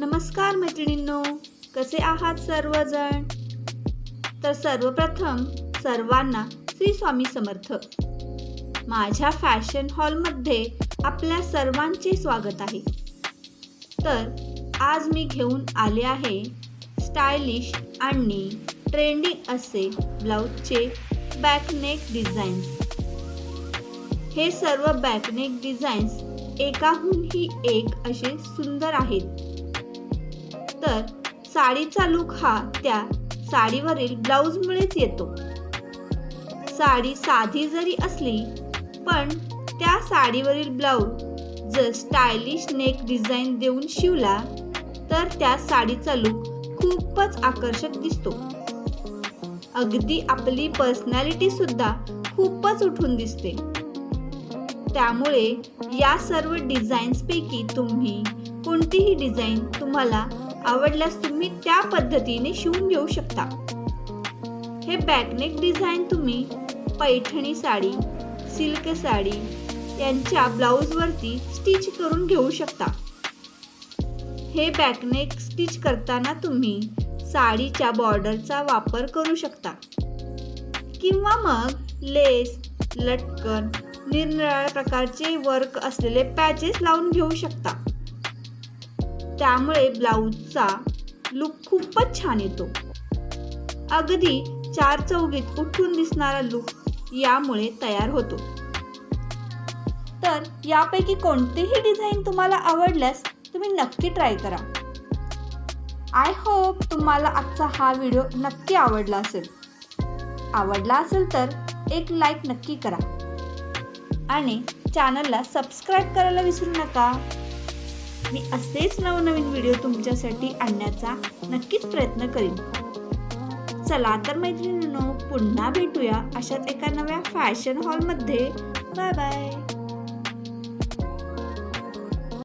नमस्कार मैत्रिणींनो कसे आहात सर्वजण? तर सर्वप्रथम सर्वांना श्री स्वामी समर्थ. माझ्या फॅशन हॉलमध्ये आपल्या सर्वांचे स्वागत आहे. तर आज मी घेऊन आले आहे स्टायलिश आणि ट्रेंडिंग असे ब्लाऊजचे बॅकनेक डिझाईन्स हे सर्व बॅकनेक डिझाईन्स एकाहूनही एक असे सुंदर आहेत. तर साडीचा लुक हा त्या साडीवरील ब्लाऊजमुळेच येतो. साडी साधी जरी असली पण त्या साडीवरील ब्लाऊज जर स्टायलिश नेक डिझाईन देऊन शिवला तर त्या साडीचा लुक खूपच आकर्षक दिसतो. अगदी आपली पर्सनॅलिटी सुद्धा खूपच उठून दिसते. त्यामुळे या सर्व डिझाईन्सपैकी तुम्ही कोणतीही डिझाईन तुम्हाला आवडल्यास तुम्ही त्या पद्धतीने शिवून घेऊ शकता. हे बॅकनेक डिझाईन तुम्ही पैठणी साडी सिल्क साडी यांच्या ब्लाऊजवरती स्टिच करून घेऊ शकता. हे बॅकनेक स्टिच करताना तुम्ही साडीच्या बॉर्डरचा वापर करू शकता. किंवा मग लेस लटकन निरनिराळ्या प्रकारचे वर्क असलेले पॅचेस लावून घेऊ शकता. त्यामुळे ब्लाऊजचा लुक खूपच छान येतो. अगदी चार चौघीत उठून दिसणारा लुक यामुळे तयार होतो. तर यापैकी कोणतीही डिझाईन तुम्हाला आवडल्यास तुम्ही नक्की ट्राय करा. आय होप तुम्हाला आजचा हा व्हिडिओ नक्की आवडला असेल. आवडला असेल तर एक लाईक नक्की करा. आणि चॅनलला सबस्क्राईब करायला विसरू नका. मी असेच नवनवीन व्हिडिओ तुमच्यासाठी आणण्याचा नक्कीच प्रयत्न करीन. चला तर मैत्रिणींनो पुन्हा भेटूया अशाच एका नव्या फॅशन हॉलमध्ये बाय बाय